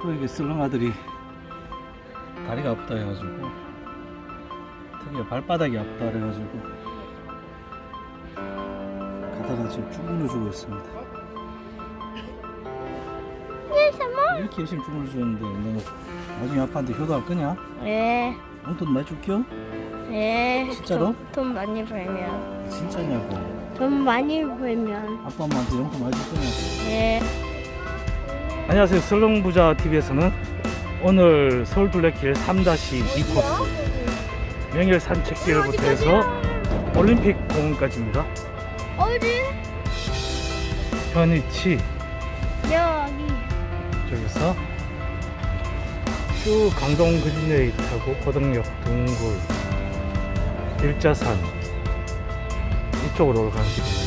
또 이게 슬렁 아들이 다리가 아프다 해가지고 특히 발바닥이 아프다 그래가지고 가다가 지금 주문을 주고 있습니다. 이렇게 열심히 주문을 주는데 너 나중에 아빠한테 효도할 거냐? 네, 용돈 많이 줄게요? 네. 진짜로? 돈, 돈 많이 벌면. 진짜냐고 돈 많이 벌면. 아빠 엄마한테 용돈 많이 줄 거냐고 네. 안녕하세요 슬렁부자 TV에서는 오늘 서울 둘레길 3-2 코스 명일 산책길부터 해서 올림픽 공원까지입니다 어디? 현위치 여기. 쪽에서 쭉 강동 그린웨이 타고 고덕역 둥굴 일자산 이쪽으로 올라가는 길이에요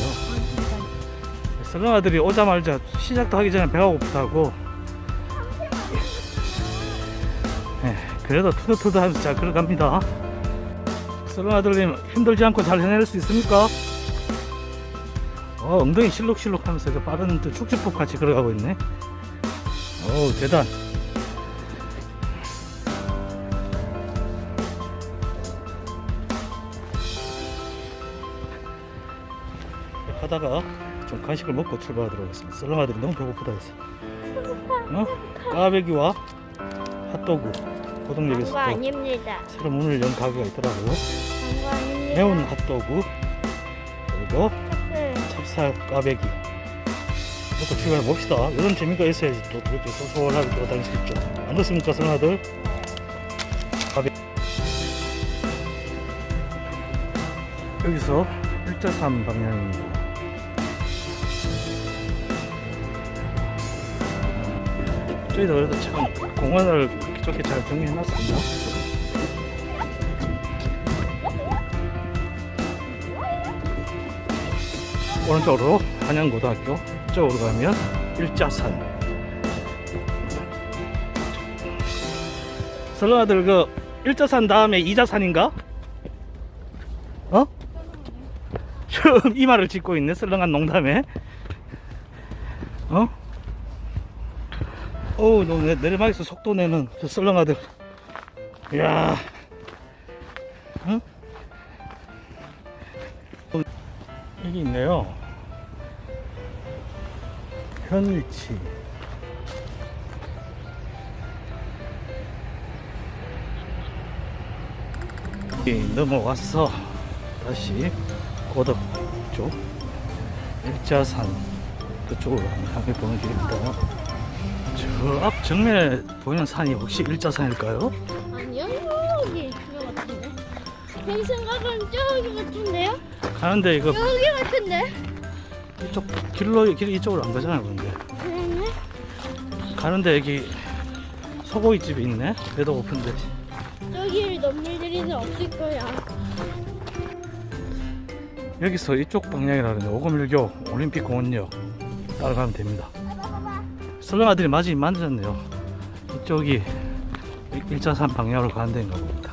슬렁아들이 오자마자 시작도 하기 전에 배가 고프다고. 네, 그래도 투덜투덜 하면서 잘 걸어갑니다. 슬렁아들님 힘들지 않고 잘 해낼 수 있습니까? 어, 엉덩이 실룩실룩 하면서 그 빠른 또 축지법 같이 걸어가고 있네. 어우 대단. 가다가 좀 간식을 먹고 출발하도록 하겠습니다. 썰렁아들이 너무 배고프다 해서. 어? 까베기와? 핫도그. 고동역에서 그거 또 아닙니다. 새로 문을 연 가게가 있더라고요. 아닙니다. 매운 핫도그. 그리고 네. 찹쌀 까베기. 먹고 출발해 봅시다. 이런 재미가 있어야지 또 그렇게 소소하게 돌아다닐 수 있죠. 안 그렇습니까 선아들? 까베 여기서 일자산 방향입니다 저희도 그래도 참 공원을 좋게 잘 정리해놨습니다 오른쪽으로 한양고등학교 이쪽으로 가면 일자산 설렁아들 그 일자산 다음에 이자산인가? 어? 처음 이 말을 짓고 있네 설렁한 농담에 어? 어우 너 내- 내리막에서 속도 내는 저 설렁아들. 이야. 응? 어, 여기 있네요. 여기 넘어와서 다시 고덕 쪽 일자산 그쪽으로 향해 보는 길입니다 저 앞 정면에 보이는 산이 혹시 일자산일까요? 아니요, 여기. 그거 같은데. 제 생각은 저기 같은데요? 가는데 이거 여기 같은데? 이쪽 길로 길 이쪽으로 안 가잖아요 근데 그러네. 가는데 여기 소고기 집이 있네 배도 고픈데 여기 넘물들이는 없을 거야. 여기서 이쪽 방향이라는 501교 올림픽 공원역 따라가면 됩니다. 설렁아들이 맞이 만졌네요. 이쪽이 일- 일자산 방향으로 가는 데인가 봅니다.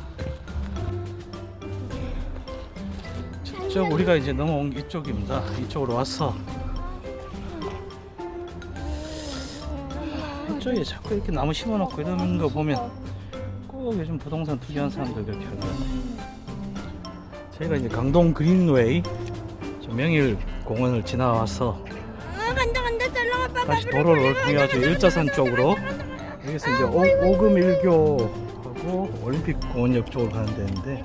이쪽 우리가 이제 넘어온 이쪽입니다. 이쪽으로 와서 이쪽에 자꾸 이렇게 나무 심어놓고 이러는 거 보면 꼭 요즘 부동산 투기하는 사람들 그렇게 하는. 저희가 이제 강동 그린웨이 저 명일 공원을 지나와서 다시 도로를 통해 가지고 일자산 쪽으로 여기서 이제 오, 오금 일교하고 올림픽 공원역 쪽으로 가는 데인데.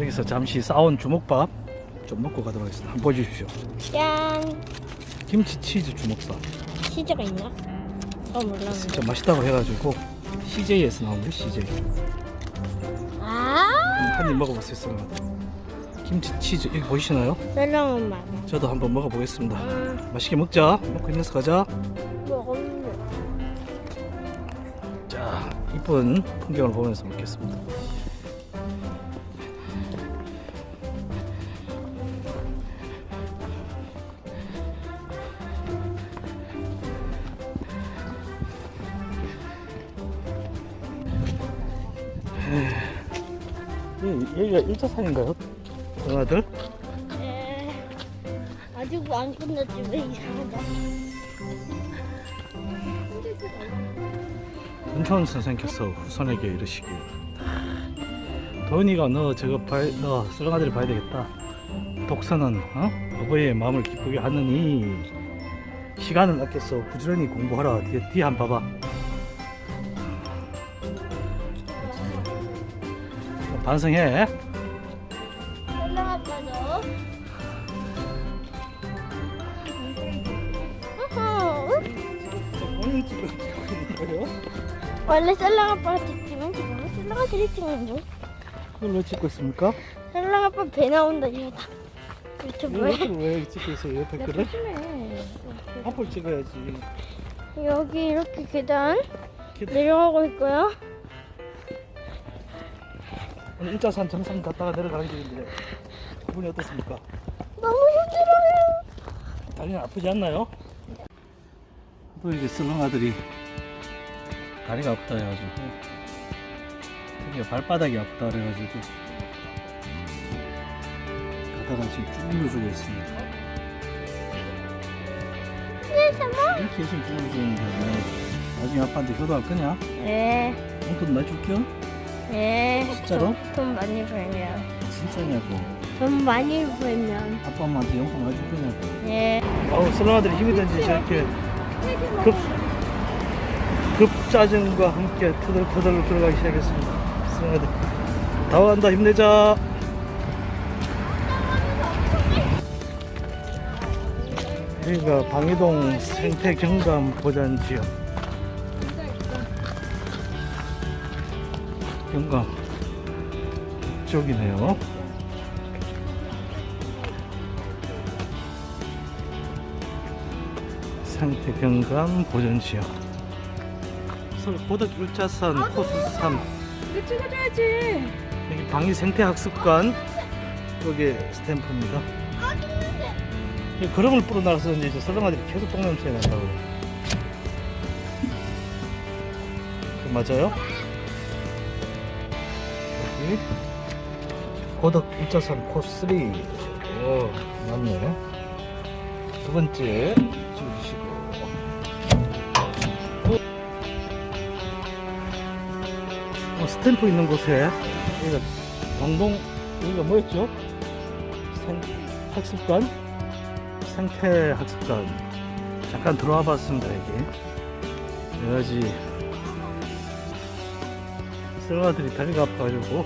여기서 잠시 싸온 주먹밥 좀 먹고 가도록 하겠습니다. 한번 보여주십시오. 짠. 김치 치즈 주먹밥. 치즈가 있나? 어, 몰랐는데. 진짜 맛있다고 해가지고 CJ에서 나온 거 CJ. 아, 한 입 먹어볼 수 있어요. 김치 치즈 여기 보이시나요? 썰렁은 맛. 저도 한번 먹어보겠습니다. 음, 맛있게 먹자. 먹고 힘내서 가자. 먹었네. 자, 이쁜 풍경을 보면서 먹겠습니다. 여- 여기가 일자산인가요? 동아들? 에, 아직 안 끝났지 왜 이상하다. 문천 선생께서 후손에게 이르시길 도은이가 너 저거 봐야, 너 썰렁아들이 봐야 되겠다 독서는 어? 어버이의 마음을 기쁘게 하느니 시간을 아껴서 부지런히 공부하라 뒤에, 뒤에 한번 봐봐 반성해 원래 썰렁 아빠가 찍지만 지금은 썰렁 아들이 찍는 중. 그걸 왜 찍고 있습니까? 썰렁 아빠 배 나온다 얘다. 유튜브에. 이것을 왜 찍고 있어요? 조심해. 앞을 찍어야지 여기 이렇게 계단 계단. 내려가고 있고요. 오늘 일자산 정상 갔다가 내려가는 길인데 기분이 어떻습니까? 너무 힘들어요. 다리는 아프지 않나요? 또 이게 슬렁아들이 다리가 아프다 해가지고 특히 발바닥이 아프다 그래가지고 가다가 지금 쭉 눌러주고 있습니다 이렇게 열심히 쭉 눌러주는데 나중에 아빠한테 효도할 거냐? 네, 용돈 많이 줄게요? 네. 진짜로? 돈, 돈 많이 벌면. 진짜냐고 돈 많이 벌면. 아빠 엄마한테 용돈 많이 줄 거냐고 네. 아우 슬렁아들이 힘이 든지 저렇게 급, 급짜증과 함께 터덜터덜 들어가기 시작했습니다. 슬렁아들 다와간다 힘내자. 여기가 방이동 생태 경감 보전 지역. 경감 쪽이네요. 상태 경감 보전 지역. 서울 고덕 일자산 호수 3 이거 찍어줘야지. 여기 방위 생태 학습관 여기 스탬프입니다. 이 그름을 뿌려놔서 이제 저 썰렁아들이 계속 똥냄새 난다고 그래. 그 맞아요? 여기 고덕 일자산 코스 3. 오, 맞네. 두 번째 찍으시고. 어, 스탬프 있는 곳에. 여기가 동동 여기가 뭐였죠? 생, 학습관? 생태 학습관. 잠깐 들어와 봤습니다 여기. 여기 썰마들이 다리가 아파가지고.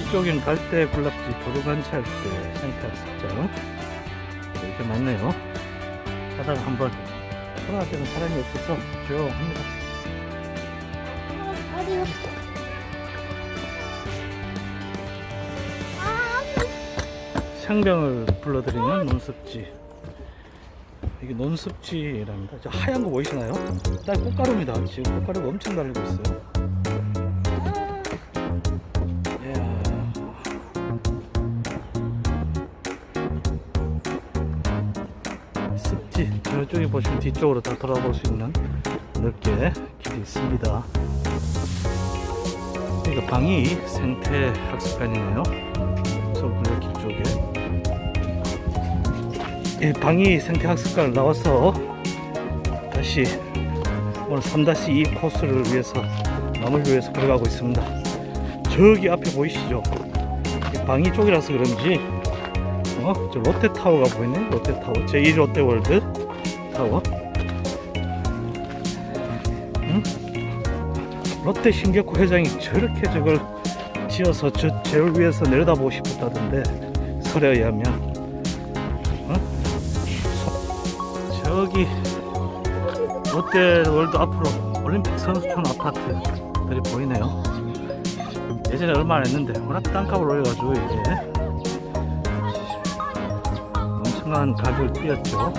이쪽엔 갈대 군락지 조르간치 할때 생태 학습장. 이렇게 많네요. 가다가 한번 코로나 때는 사람이 없어서 조용합니다 아, 상병을 불러들이는 논습지. 이게 논습지랍니다. 저 하얀 거 보이시나요? 딸 꽃가루입니다. 지금 꽃가루가 엄청 달리고 있어요. 습지 저쪽에 보시면 뒤쪽으로 다 돌아볼 수 있는 넓게 길이 있습니다. 여기가 방이 생태 학습관이네요. 서울분례길 쪽에. 이 방위 생태 학습관을 나와서 다시 오늘 3-2 코스를 위해서 마무리를 위해서 걸어가고 있습니다. 저기 앞에 보이시죠? 이 방위 쪽이라서 그런지. 어? 저 롯데타워가 보이네? 롯데타워. 제2 롯데월드 타워 롯데 신격호 회장이 저렇게 저걸 지어서 저 제를 위해서 내려다보고 싶었다던데 설에 의하면 어? 소- 저기 롯데 월드 앞으로 올림픽 선수촌 아파트들이 보이네요 예전에 얼마 안 했는데 워낙 땅값을 올려가지고 이게 엄청난 가격을 뛰었죠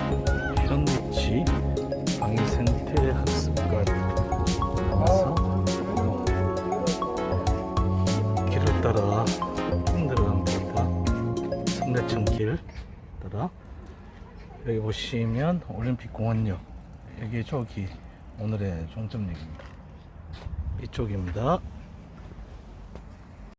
현위치 방위생태 여기 보시면 올림픽 공원역 여기 저기 오늘의 종점역입니다. 이쪽입니다.